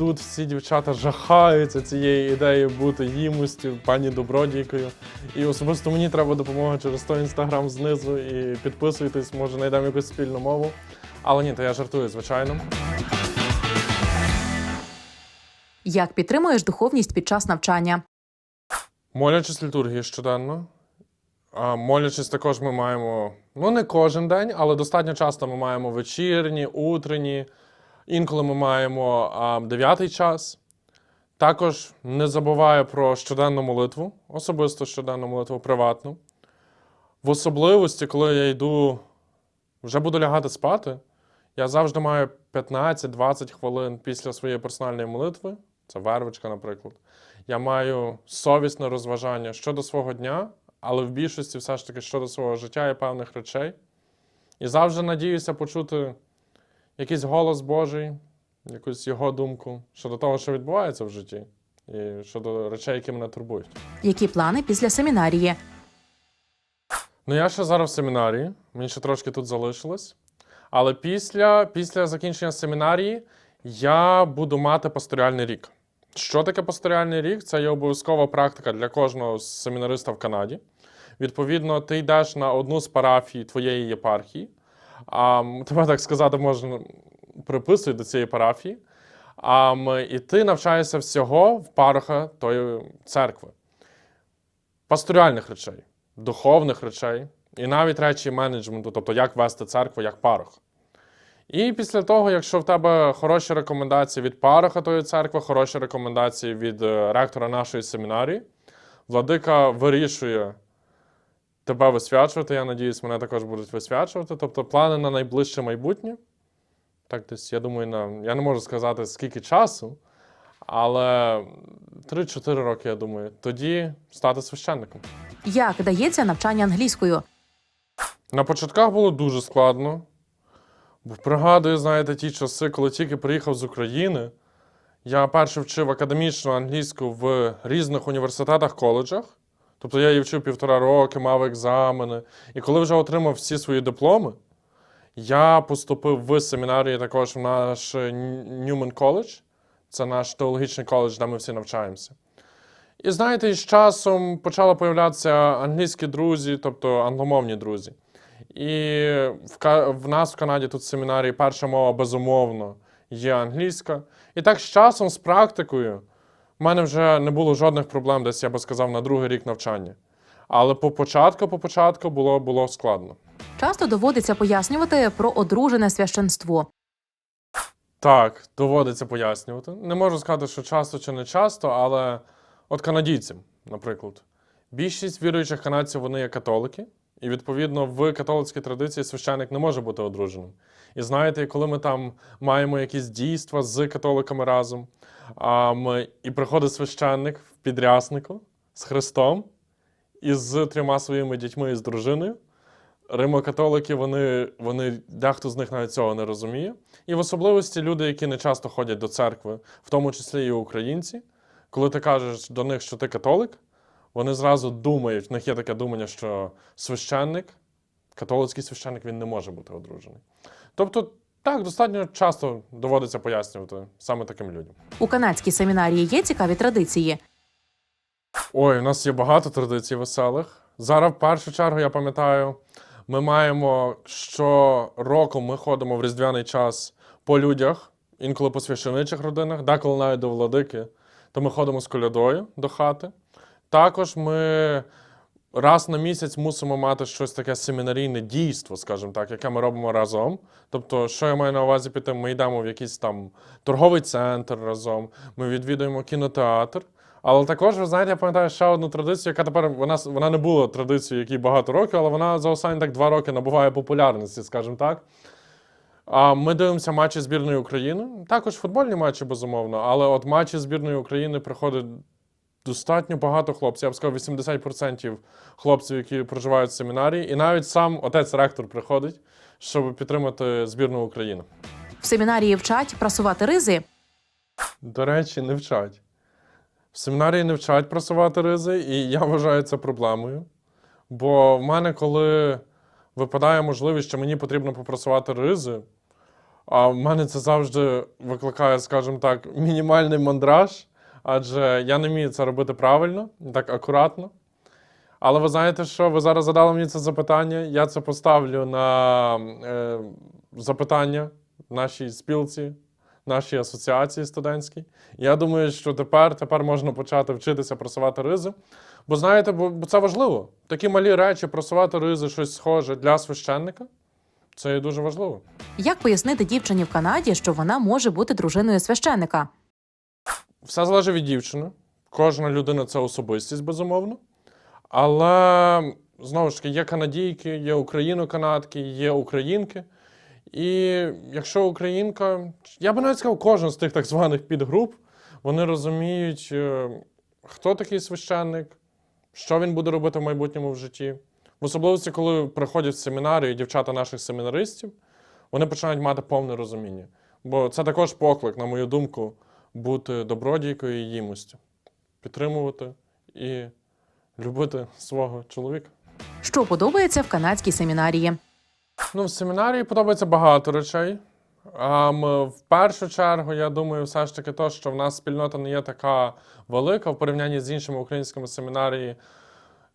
тут всі дівчата жахаються цією ідеєю бути їмостю, пані добродійкою. І особисто мені треба допомога через той інстаграм знизу. І підписуйтесь, може знайдемо якусь спільну мову. Але ні, то я жартую, звичайно. Як підтримуєш духовність під час навчання? Молячись літургії щоденно. А молячись також ми маємо, ну не кожен день, але достатньо часто ми маємо вечірні, утренні. Інколи ми маємо дев'ятий час. Також не забуваю про щоденну молитву, особисто щоденну молитву приватну. В особливості, коли я йду, вже буду лягати спати, я завжди маю 15-20 хвилин після своєї персональної молитви, це вервичка, наприклад. Я маю совісне розважання щодо свого дня, але в більшості все ж таки щодо свого життя і певних речей. І завжди надіюся почути якийсь голос Божий, якусь його думку щодо того, що відбувається в житті, і щодо речей, які мене турбують. Які плани після семінарії? Ну, я ще зараз в семінарії, мені ще трошки тут залишилось. Але після, після закінчення семінарії я буду мати пасторіальний рік. Що таке пасторіальний рік? Це є обов'язкова практика для кожного семінариста в Канаді. Відповідно, ти йдеш на одну з парафій твоєї єпархії, а тебе так сказати можна приписують до цієї парафії. А, і ти навчаєшся всього в пароха тої церкви. Пасторіальних речей, духовних речей, і навіть речі менеджменту, тобто як вести церкву як парох. І після того, якщо в тебе хороші рекомендації від пароха тої церкви, хороші рекомендації від е, ректора нашої семінарії, владика вирішує тебе висвячувати. Я надіюсь, мене також будуть висвячувати. Тобто плани на найближче майбутнє. Так, десь, я думаю, на, я не можу сказати, скільки часу, але 3-4 роки, я думаю, тоді стати священником. Як дається навчання англійською? На початках було дуже складно. Бо пригадую, знаєте, ті часи, коли тільки приїхав з України. Я перше вчив академічну англійську в різних університетах, коледжах. Тобто я її вчив півтора роки, мав екзамени. І коли вже отримав всі свої дипломи, я поступив в семінарії також в наш Ньюмен коледж. Це наш теологічний коледж, де ми всі навчаємося. І знаєте, з часом почали появлятися англійські друзі, тобто англомовні друзі. І в нас в Канаді тут в семінарії перша мова безумовно є англійська. І так з часом, з практикою, в мене вже не було жодних проблем, десь я би сказав, на другий рік навчання. Але по початку, по початку було, було складно. Часто доводиться пояснювати про одружене священство. Так, доводиться пояснювати. Не можу сказати, що часто чи не часто, але от канадійцям, наприклад, більшість віруючих канадців вони є католики, і відповідно в католицькій традиції священик не може бути одруженим. І знаєте, коли ми там маємо якісь дійства з католиками разом, а, ми, і приходить священник в підряснику з Христом і з трьома своїми дітьми і з дружиною. Римокатолики, вони, вони дехто з них навіть цього не розуміє. І в особливості люди, які не часто ходять до церкви, в тому числі і українці, коли ти кажеш до них, що ти католик, вони зразу думають, в них є таке думання, що священник, католицький священник, він не може бути одружений. Тобто, так, достатньо часто доводиться пояснювати саме таким людям. У канадській семінарії є цікаві традиції. Ой, у нас є багато традицій веселих. Зараз, в першу чергу, я пам'ятаю, ми маємо щороку ми ходимо в різдвяний час по людях, інколи по священичих родинах, деколи навіть до владики, то ми ходимо з колядою до хати. Також ми раз на місяць мусимо мати щось таке семінарійне дійство, скажімо так, яке ми робимо разом. Тобто, що я маю на увазі піти, ми йдемо в якийсь там торговий центр разом, ми відвідуємо кінотеатр. Але також, ви знаєте, я пам'ятаю ще одну традицію, яка тепер вона, вона не була традицією, якій багато років, але вона за останні так два роки набуває популярності, скажімо так. А ми дивимося матчі збірної України. Також футбольні матчі, безумовно, але от матчі збірної України приходить достатньо багато хлопців. Я б сказав, 80% хлопців, які проживають в семінарії, і навіть сам отець-ректор приходить, щоб підтримати збірну України. В семінарії вчать прасувати ризи. До речі, не вчать. В семінарії не вчать просувати ризи, і я вважаю це проблемою. Бо в мене, коли випадає можливість, що мені потрібно попрасувати ризи, А в мене це завжди викликає, скажімо так, мінімальний мандраж, адже я не вмію це робити правильно, так акуратно. Але ви знаєте, що ви зараз задали мені це запитання. Я це поставлю на е, запитання нашій спілці, нашій асоціації студентській. Я думаю, що тепер, тепер можна почати вчитися просувати ризи. Бо знаєте, бо, це важливо. Такі малі речі, просувати ризи, щось схоже для священника. Це є дуже важливо. Як пояснити дівчині в Канаді, що вона може бути дружиною священника? Все залежить від дівчини. Кожна людина це особистість, безумовно. Але знову ж таки, є канадійки, є україно-канадки, є українки. І якщо українка, я би навіть сказав, кожен з тих так званих підгруп, вони розуміють, е, хто такий священник, що він буде робити в майбутньому в житті. В особливості, коли приходять в семінарі дівчата наших семінаристів, вони починають мати повне розуміння. Бо це також поклик, на мою думку, бути добродійкою і їмостю, підтримувати і любити свого чоловіка. Що подобається в канадській семінарії? Ну, в семінарії подобається багато речей. Ам, в першу чергу, я думаю, все ж таки, то, що в нас спільнота не є така велика в порівнянні з іншими українськими семінарії,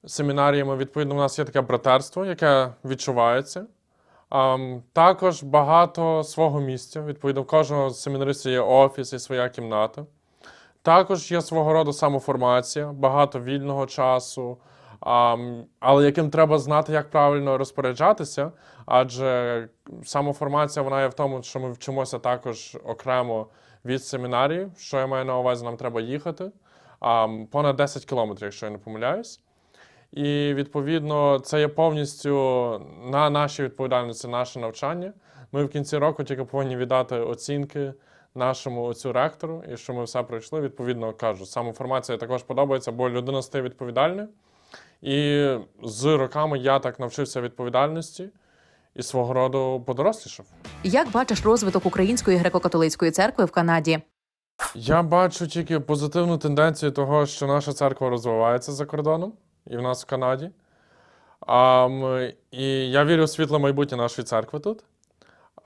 семінаріями. Відповідно, у нас є таке братерство, яке відчувається. Також багато свого місця. Відповідно, в кожного з семінаристів є офіс і своя кімната. Також є свого роду самоформація, багато вільного часу, але яким треба знати, як правильно розпоряджатися. Адже самоформація вона є в тому, що ми вчимося також окремо від семінарії. Що я маю на увазі, нам треба їхати понад 10 кілометрів, якщо я не помиляюсь. І відповідно це є повністю на нашій відповідальності, наше навчання. Ми в кінці року тільки повинні віддати оцінки нашому оцю ректору, і що ми все пройшли. Відповідно кажу, самоформація також подобається, бо людина стає відповідальною. І з роками я так навчився відповідальності і свого роду подорослішав. Як бачиш розвиток Української греко-католицької церкви в Канаді? Я бачу тільки позитивну тенденцію того, що наша церква розвивається за кордоном і в нас в Канаді. А, і я вірю в світле майбутнє нашої церкви тут.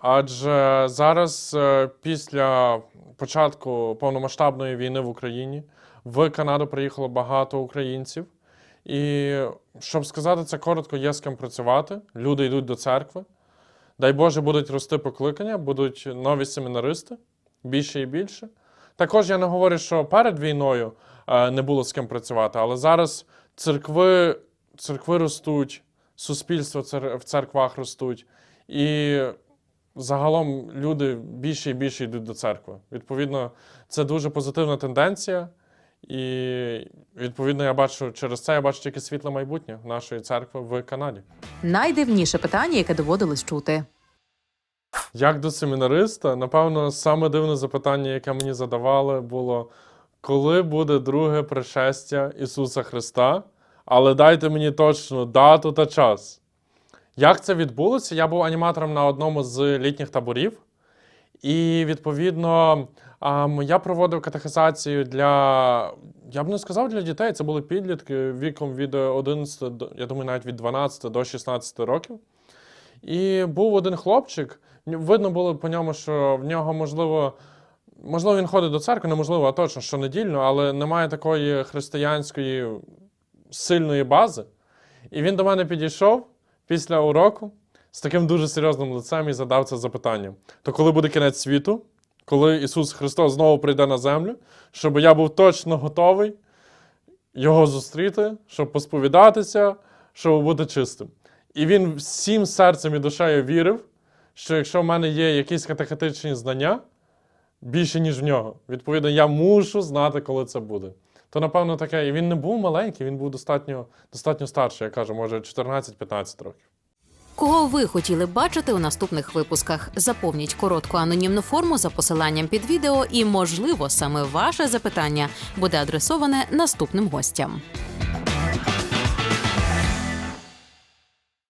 Адже зараз, е, після початку повномасштабної війни в Україні, в Канаду приїхало багато українців. І щоб сказати це коротко, є з ким працювати. Люди йдуть до церкви. Дай Боже, будуть рости покликання, будуть нові семінаристи більше і більше. Також я не говорю, що перед війною е, не було з ким працювати, але зараз церкви, церкви ростуть, суспільство в церквах ростуть, і загалом люди більше і більше йдуть до церкви. Відповідно, це дуже позитивна тенденція. І відповідно, я бачу через це я бачу тільки світле майбутнє нашої церкви в Канаді. Найдивніше питання, яке доводилось чути. Як до семінариста, напевно, саме дивне запитання, яке мені задавали, було: коли буде друге пришестя Ісуса Христа? Але дайте мені точну дату та час. Як це відбулося? Я був аніматором на одному з літніх таборів, і відповідно я проводив катехизацію для, я б не сказав для дітей, це були підлітки віком від 11, я думаю, навіть від 12 до 16 років. І був один хлопчик, видно було по ньому, що в нього, можливо, можливо, він ходить до церкви, неможливо, а точно щонедільно, але немає такої християнської сильної бази. І він до мене підійшов після уроку з таким дуже серйозним лицем і задав це запитання: то коли буде кінець світу, коли Ісус Христос знову прийде на землю, щоб я був точно готовий його зустріти, щоб посповідатися, щоб бути чистим. І він всім серцем і душею вірив, що якщо в мене є якісь катехетичні знання, більше, ніж в нього. Відповідно, я мушу знати, коли це буде. То, напевно, таке. І він не був маленький, він був достатньо, достатньо старший, я кажу, може 14-15 років. Кого ви хотіли бачити у наступних випусках? Заповніть коротку анонімну форму за посиланням під відео, і, можливо, саме ваше запитання буде адресоване наступним гостям.